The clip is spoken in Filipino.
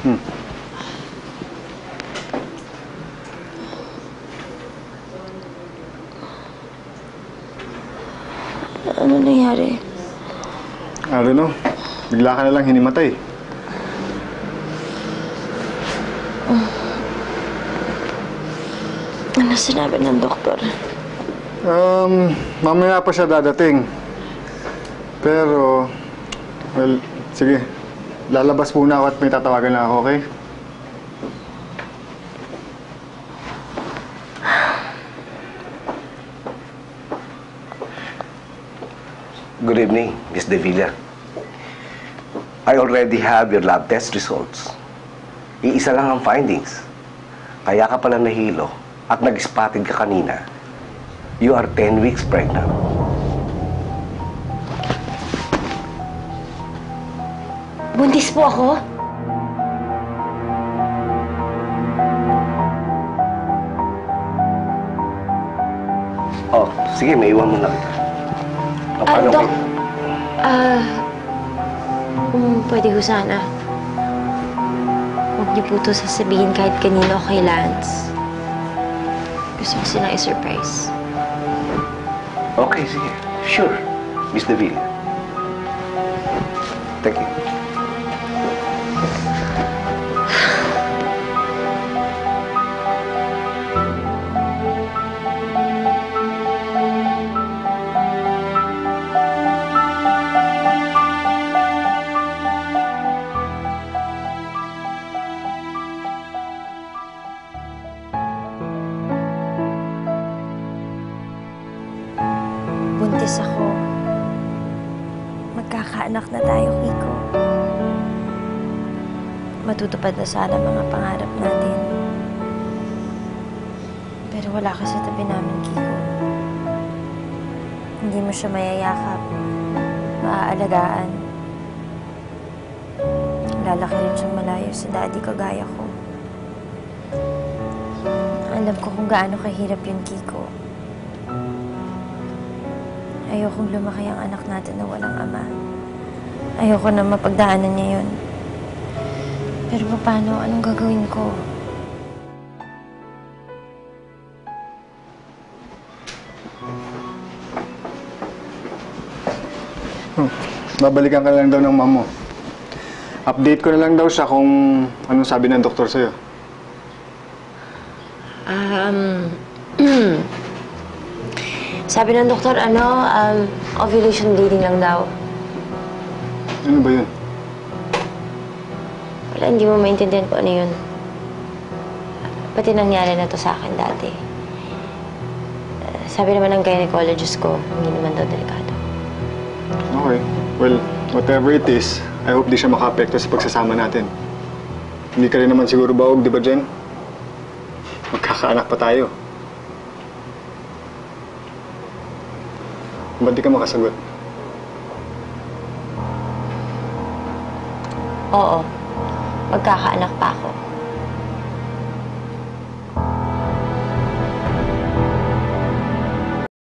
Hmm. Ano nangyari? I don't know. Bigla ka na lang hinimatay. Ano sinabi ng doktor? Um, mamaya pa siya dadating. Pero, well, sige. Lalabas muna ako at may tatawagan na ako, okay? Good evening, Miss De Villa. I already have your lab test results. Iisa lang ang findings. Kaya ka pala nahilo at nag-spotted ka kanina. You are 10 weeks pregnant. Buntis po ako? Oh, sige, may iwan mo na kita. O, Ah, paano Dok. kay- Ah, kung pwede ko sana. Huwag niyo po ito sasabihin kahit kanino o kay Lance. Gusto ko silang i-surprise. Okay, sige. Sure, Miss De Villa. Thank you. Buntis ako. Magkakaanak na tayo, Kiko. Matutupad na sana mga pangarap natin. Pero wala ka sa tabi namin, Kiko. Hindi mo siya mayayakap, maaalagaan. Lalaki rin siyang malayo sa daddy kagaya ko. Alam ko kung gaano kahirap yun, Kiko. Ayokong lumaki ang anak natin na walang ama. Ayoko na mapagdaanan niya yun. Pero paano? Anong gagawin ko? Babalikan ka lang daw ng mama mo. Update ko na lang daw siya kung anong sabi ng doktor sa'yo. Um, sabi ng doktor, ano, um, ovulation bleeding lang daw. Ano ba yun? Wala, hindi mo maintindihan kung ano yun. Pati nangyari na to sa akin dati. Uh, sabi naman ng gynecologist ko, hindi naman daw delikado. Okay. Well, whatever it is, I hope di siya makaapekto sa pagsasama natin. Hindi ka rin naman siguro baog, di ba, Jen? Magkakaanak pa tayo. Ba't di ka makasagot? Oo, magkakaanak pa ako.